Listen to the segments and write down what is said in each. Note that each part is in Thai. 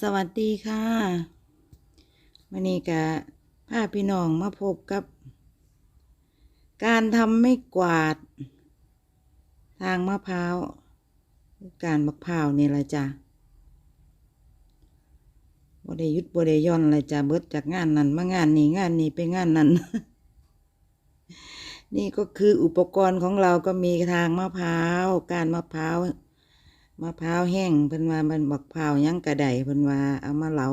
สวัสดีค่ะวันนี้กะพาพี่น้องมาพบกับ การทำไม่กวาด ทางมะพร้าวการมะพร้าวนี่ละจ้ะบ่ได้หยุดบดย่อนลยจ้ะเบิดจากงานนั้นมางานนี้งานนี้ไปงานนั้น นี่ก็คืออุปกรณ์ของเราก็มีทางมะพร้าวการมะพร้าว มะพร้าวแห้งเพิ่นว่ามันบักพร้าวยังกระไดเพิ่นว่าเอามาเหลา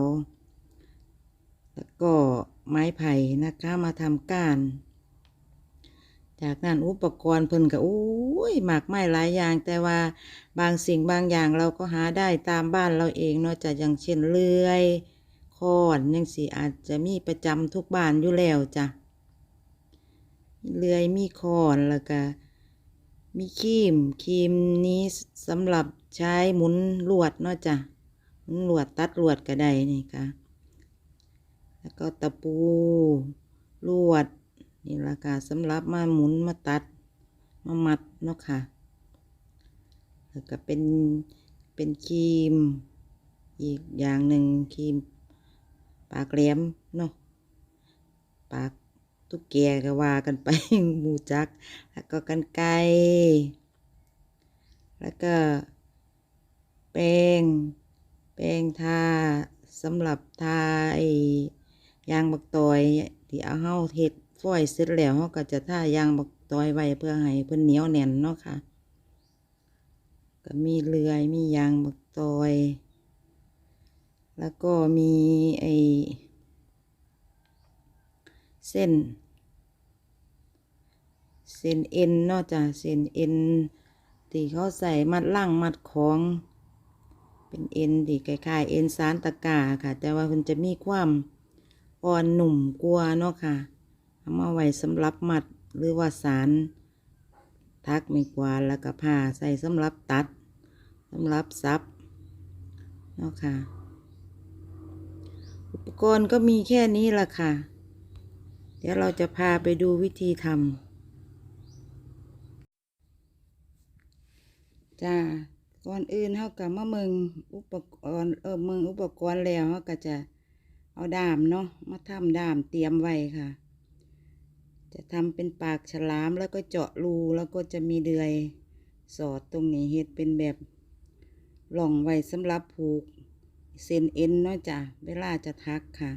แล้วก็ไม้ไผ่นะคะมาทำก้าน จากนั้นอุปกรณ์เพิ่นก็โอ้ยมากไม้หลายอย่าง แต่ว่าบางสิ่งบางอย่างเราก็หาได้ตามบ้านเราเองเนาะจะอย่างเช่นเลื่อยคอนยังสิอาจจะมีประจำทุกบ้านอยู่แล้วจ้ะเลื่อยมีคอนแล้วก็ มีครีมครีมนี้สำหรับใช้หมุนลวดเนาะจ้ะหมุนลวดตัดลวดก็ได้นี่ค่ะ แล้วก็ตะปูลวดนี่ละค่ะสำหรับมาหมุนมาตัดมามัดเนาะค่ะ แล้วก็เป็นเป็นครีม อีกอย่างหนึ่งครีมปากแหลมเนาะปาก ตุ๊กแกก็ว่ากันไปหมูจัก แล้วก็กันไกรแล้วก็ แป้ง แป้งทาสำหรับทาไอยางบักตอยที่เอาเฮาเฮ็ดฝอยเสร็จแล้วเฮาก็จะทายางบักตอยไว้เพื่อให้เพิ่นเหนียวแน่นเนาะค่ะ ก็มีเลื่อยมียางบักตอย แล้วก็มีไอ้เส้น เส้นเอ็นนาะจ้ะเส้นเอ็นที่เขาใส่มัดล่างมัดของ เป็นเอ็นที่คล้ายๆเอ็นสารตะกร้าค่ะ แต่ว่ามันจะมีความอ่อนหนุ่มกว่าเนาะค่ะเอามาไว้สำหรับมัดหรือว่าสารทักไม่กว่าแล้วก็ผ้าใส่สำหรับตัดสำหรับซับเนาะค่ะ อุปกรณ์ก็มีแค่นี้ละค่ะ เดี๋ยวเราจะพาไปดูวิธีทำ จ้าก่อนอื่นเขากับมาเมืองอุปกรณ์เออเมืองอุปกรณ์แล้วเขาก็จะเอาดามเนาะมาทำดามเตรียมไว้ค่ะ จะทำเป็นปากฉลามแล้วก็เจาะรูแล้วก็จะมีเดือยสอดตรงนี้เฮ็ดเป็นแบบหล่องไว้สำหรับผูกเส้นเอ็นเนาะจ้ะเวลาจะทักค่ะ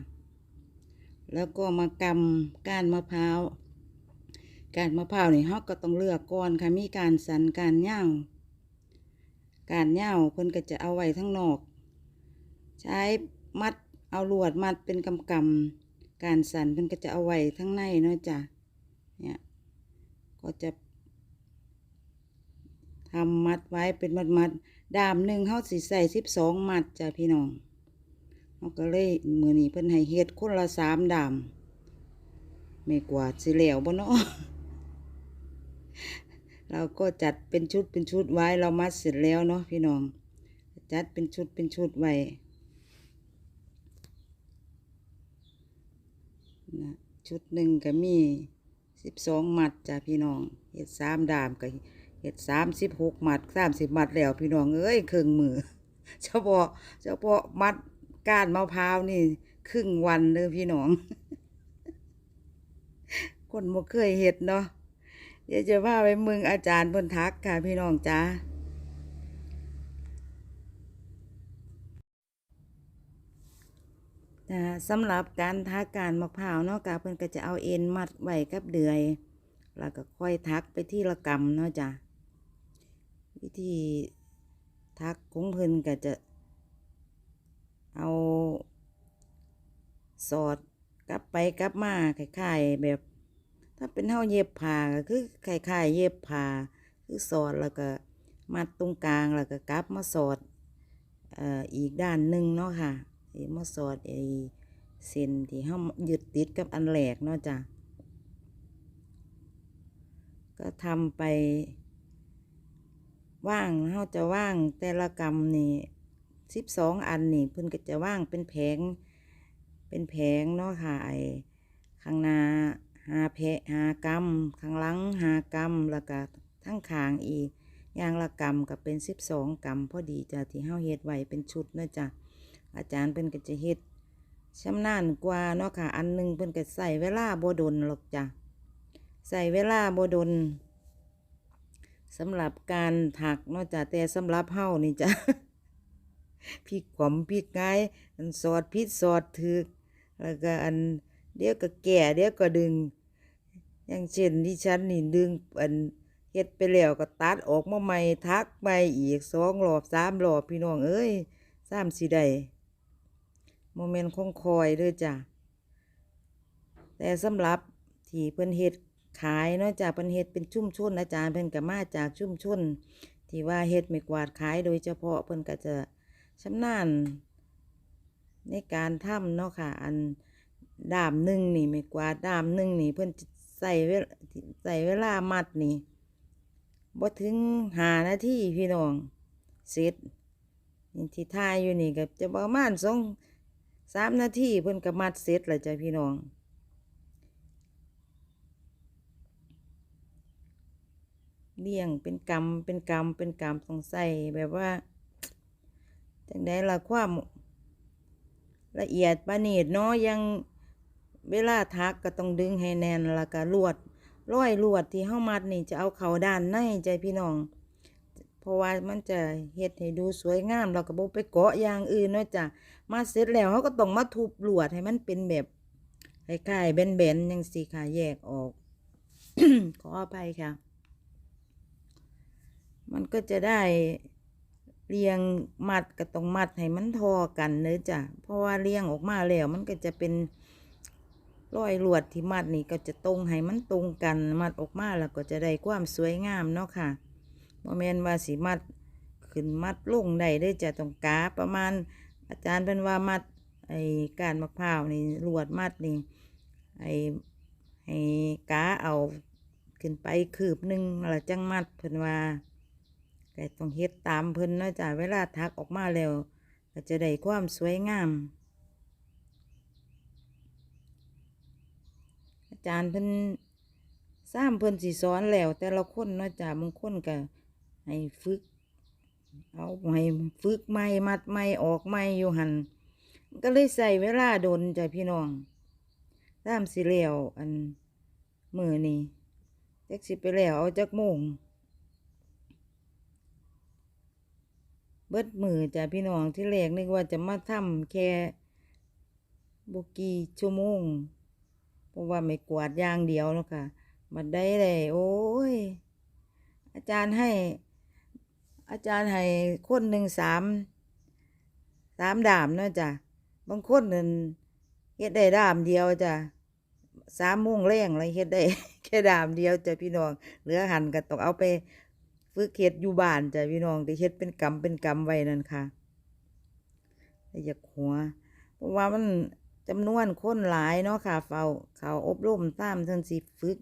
แล้วก็มากำก้านมะพร้าวการมะพร้าวนี่เขาก็ต้องเลือกก่อนค่ะมีการสันการย่าง การเย่าเพิ่นก็จะเอาไว้ทั้งนอก ใช้มัดเอาลวดมัดเป็นกำกำการสันเพิ่นก็จะเอาไว้ทั้งในเนาะจ้ะเนี่ยก็จะทำมัดไว้เป็นมัดมัดดามหนึ่งเขาสิใส่สิบสองมัดจ้ะพี่น้องเขาก็เลยมือนี้เพิ่นให้เฮ็ดคนละสามดามไม่กว่าสิแล้วบ่เนาะ เราก็จัดเป็นชุดเป็นชุดไว้เรามัดเสร็จแล้วเนาะพี่น้อง จัดเป็นชุดเป็นชุดไว้นะชุดหนึ่งก็มีสิบสองมัดจ้ะพี่น้องเห็ดสามดามก็เห็ดสามสิบหกมัดสามสิบมัดแล้วพี่น้องเอ้ยครึ่งมือเฉพาะเฉพาะมัดก้านมะพร้าวนี่ ครึ่งวันเลยพี่น้องคนบ่เคยเห็ดเนาะ เดี๋ยวจะพาไปเมืองอาจารย์เพิ่นทักค่ะพี่น้องจ้าสำหรับการทักการมะพร้าวเนาะกะเพิ่นก็จะเอาเอ็นมัดไว้กับเดือย แล้วก็ค่อยทักไปที่ละกำเนาะจ้ะวิธีทักของเพิ่นก็จะเอาสอดกลับไปกลับมาคล้ายๆแบบ ถ้าเป็นเท่าเย็บผ้าก็คือคล้ายๆเย็บผ้าคือสอดแล้วก็มัดตรงกลางแล้วก็กลับมาสอดเอ่ออีกด้านหนึ่งเนาะค่ะไอ้มาสอดไอ้เส้นที่เฮายึดติดกับอันแหลกเนาะจ้ะก็ทำไปว่างเฮาจะว่างแต่ละกรรมนี่สิบสองอันนี่เพิ่นก็จะว่างเป็นแผงเป็นแผงเนาะค่ะไอ้ข้างหน้า หาเพะหากรรมข้างหลังหากรรมแล้วก็ทั้งขางอีกอย่างละกำก็เป็นสิบสองกำพอดีจ้ะที่เฮาเฮ็ดไว้เป็นชุดนะจ้ะอาจารย์เพิ่นก็จะเฮ็ดชำนาญกว่าเนาะค่ะ อันหนึงเพิ่นก็ใส่เวลาบ่ดนหรอกจ้ะใส่เวลาบ่ดนสำหรับการถักเนาะจ้ะแต่สำหรับเฮานี่จ้ะพริกขมพริกไงอันสอดพิษสอดถึกแล้วก็อัน เดี๋ยวก็แก่เดี๋ยวก็ดึง อย่างเช่นที่ฉันนี่ดึงอันเฮ็ดไปแล้วก็ตัดออกมาใหม่ทักใหม่อีกสองรอบสามรอบพี่น้องเอ้ยสามสิได้โมเมนต์คงคอยเด้อจ้ะแต่สำหรับที่เพิ่นเฮ็ดขายเนาะจ้ะเพิ่นเฮ็ดเป็นชุ่มชนอาจารย์เพิ่นก็มาจากชุ่มชนที่ว่าเฮ็ดไม่กวาดขายโดยเฉพาะเพิ่นก็จะชำนาญในการทำเนาะค่ะอัน ดามหนึ่งนี่ไม่กว่าดามหนึ่งนี่เพิ่อนใส่เวลใส่เวลามัดนี่บ่ถึงหานาทีพี่น้องเสร็จนี่ที่ทายอยู่นี่ก็จะประมาณสองสามนาทีเพิ่อนก็มัดเสร็จแล้วจ้ะพี่น้องเลี้ยงเป็นกรรมเป็นกรรมเป็นกรรมต้องใส่แบบว่าจังได้ละความละเอียดประณีตเนาะยัง เวลาทักก็ต้องดึงให้แน่นแล้วก็ลวดร้อยลวดที่เฮามัดนี่จะเอาเข้าด้านในใจพี่น้อง เพราะว่ามันจะเฮ็ดให้ดูสวยงามเราก็บ่ไปเกาะอย่างอื่นเนาะจ้ะมาเสร็จแล้วเฮาก็ต้องมาทุบลวดให้มันเป็นแบบคล้ายๆแบนๆจังซี่ค่ะแยกออก ขออภัยค่ะ มันก็จะได้เรียงมัดก็ต้องมัดให้มันทอกันเนื้อจ้ะเพราะว่าเรียงออกมาแล้วมันก็จะเป็น ร้อยลวดที่มัดนี่ก็จะตรงให้มันตรงกันมัดออกมาแล้วก็จะได้ความสวยงามเนาะค่ะโมเมนว่าสีมัดขึ้นมัดลงได้ได้จะต้องกาประมาณ อาจารย์เป็นว่ามัดไอ้การมะพร้าวนี่ลวดมัดนี่ไอ้ให้กาเอาขึ้นไปคืบหนึ่งแล้วจังมัดเพิ่นว่าแต่ต้องเฮ็ดตามเพิ่นเนาะจ้ะเวลาทักออกมาแล้วก็จะได้ความสวยงาม อา จารย์เพิ่นสร้างเพิ่นสิสอนแล้วแต่ละคนเนาะจ้ะบางคนก็ให้ฝึก เอาให้ฝึกใหม่มัดใหม่ออกใหม่อยู่หันก็เลยใส่เวลาโดนจ้ะพี่น้องตามสิแล้วอันมือนี่จักสิไปแล้วเอาจักโมงเบิดมือจ้ะพี่น้องที่แรกนึกว่าจะมาทำแค่บกีชั่วโมง เพราะว่าไม่กวาดอย่างเดียวเนาะค่ะมาได้เลยโอ้ย อาจารย์ให้ อาจารย์ให้คนหนึ่งสามสามดามเนาะจ้ะบางคนนั่นเฮ็ดได้ดามเดียวจ้ะสามโมงแรงเลยเฮ็ดได้ แค่ดามเดียวจ้ะพี่น้องเหลือหันก็ต้องเอาไปฝึกเฮ็ดอยู่บ้านจ้ะพี่น้องที่เฮ็ดเป็นกรรมเป็นกรรมไว้นั่นค่ะอยากหัว เพราะว่ามัน จำนวนคนหลายเนาะค่ะเฝ้าเขาอบรมตามเพิ่นสิฝึก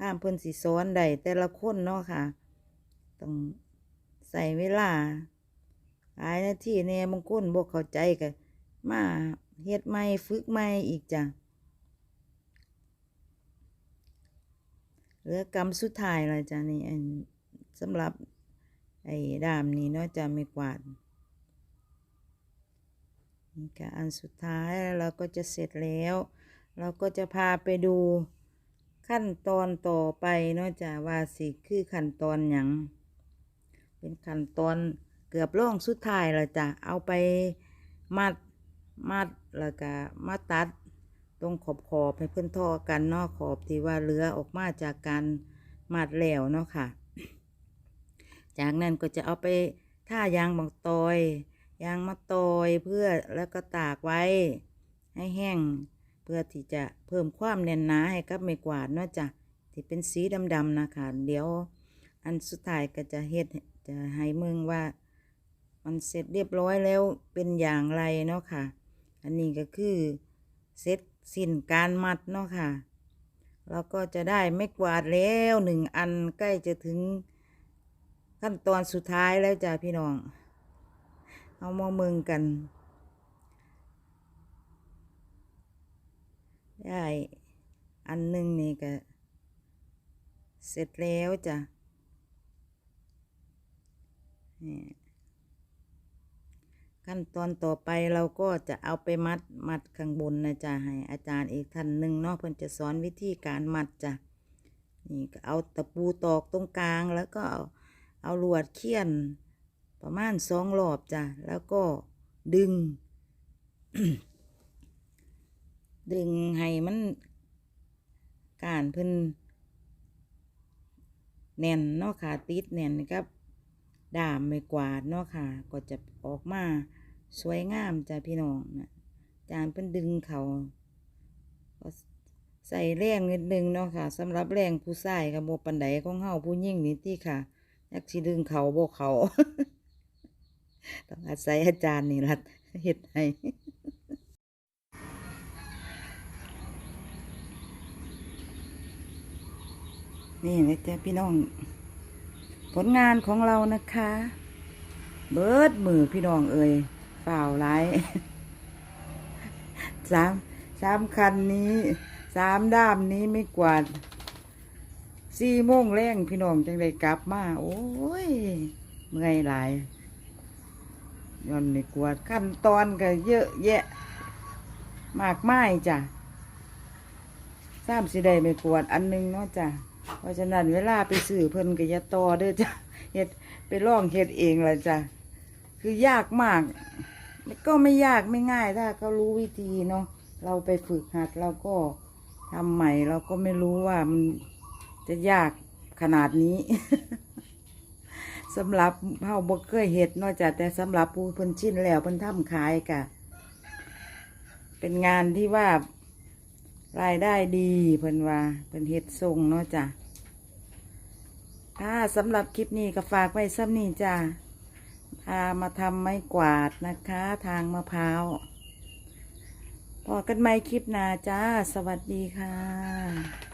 ตามเพิ่นสิสอนได้แต่ละคนเนาะค่ะต้องใส่เวลาหลายนาทีแน่บางคนบ่เข้าใจก็มาเฮ็ดใหม่ฝึกใหม่อีกจ้ะเหลือกรรมสุดท้ายและจ้ะนี่อันสำหรับไอ้ดามนี้เนาะจะไม่กวาด นี่ก็อันสุดท้ายเราก็จะเสร็จแล้ว เราก็จะพาไปดูขั้นตอนต่อไปเนาะจะว่าสิคือขั้นตอนหยังเป็นขั้นตอนเกือบร่องสุดท้ายแล้วจ้ะเอาไปมัดมัดแล้วก็มาตัดตรงขอบขอบให้เพื่อนท่อกันนาะขอบที่ว่าเหลือออกมาจากการมัดแล้วเนาะค่ะ จากนั้นก็จะเอาไปท่ายางบางตอย ยางมาตอยเพื่อแล้วก็ตากไว้ ให้แห้ง เพื่อที่จะเพิ่มความแน่นหนาให้กับไม้กวาดเนาะจ้ะที่เป็นสีดำๆนะคะเดี๋ยวอันสุดท้ายก็จะเฮ็ดจะให้เมืองว่า มันเสร็จเรียบร้อยแล้วเป็นอย่างไรเนาะค่ะ อันนี้ก็คือเสร็จสิ้นการมัดเนาะค่ะเราก็จะได้ไม่กวาดแล้วหนึ่งอันใกล้จะถึงขั้นตอนสุดท้ายแล้วจ้ะพี่น้อง เอามาเมืองกัน ได้อันหนึ่งนี่ก็ เสร็จแล้วจ้ะขั้นตอนต่อไปเราก็จะเอาไปมัดมัดข้างบนนะจ๊ะให้อาจารย์อีกท่านหนึ่งเนาะเพิ่อนจะสอนวิธีการมัดจ้ะนี่ก็เอาตะปูตอกตรงกลางแล้วก็เอาเอาลวดเคี่ยน ประมาณสองรอบจ้ะ แล้วก็ดึง ดึงให้มันการเพิ่นแน่นเนาะค่ะติดแน่นกับดามไม่กวาดเนาะค่ะ ก็จะออกมาสวยงามจ้ะพี่น้องนะจานเพิ่นดึงเขาก็ใส่แรงนิดนึงเนาะค่ะสำหรับแรงผู้ชายกับโบปันไดของเฮาผู้ยิ่งนี่ที่ค่ะอยากสิดึงเขาโบเขา ต้องอาศัยอาจารย์นี่ละเฮ็ดให้นี่นะจ๊ะพี่น้อง ผลงานของเรานะคะ เบิดมือพี่น้องเอ่ยเปล่าไรสามสามคันนี้สามด้ามนี้ไม่กวาดสี่โมงแรงพี่น้องจังได้กลับมา โอ้ย เมื่อยหลาย ย้อนไม่กวดขั้นตอนก็เยอะแยะ มากมายจ้ะสามสิได้ไม่กวดอันหนึงเนาะจ้ะเพราะฉะนั้นเวลาไปซื้อเพิ่นก็อย่าต่อเด้อจ้ะเฮ็ดไปลองเฮ็ดเองล่ะจ้ะคือยากมาก ก็ไม่ยากไม่ง่ายถ้าเขารู้วิธีเนาะเราไปฝึกหัดเราก็ทำใหม่เราก็ไม่รู้ว่ามันจะยากขนาดนี้ สำหรับเฮาบ่เคยเฮ็ดนอกจากแต่สำหรับผู้เพิ่นชินแล้วเพิ่นทำขายกะ เป็นงานที่ว่ารายได้ดีเพิ่นว่าเพิ่นเฮ็ดส่งเนาะจ้ะค่ะสำหรับคลิปนี้ก็ฝากไว้ซ้ำนี้จ้ะพามาทำไม้กวาดนะคะ ทางมะพร้าวพอกันใหมคลิปหน้าจ้า สวัสดีค่ะ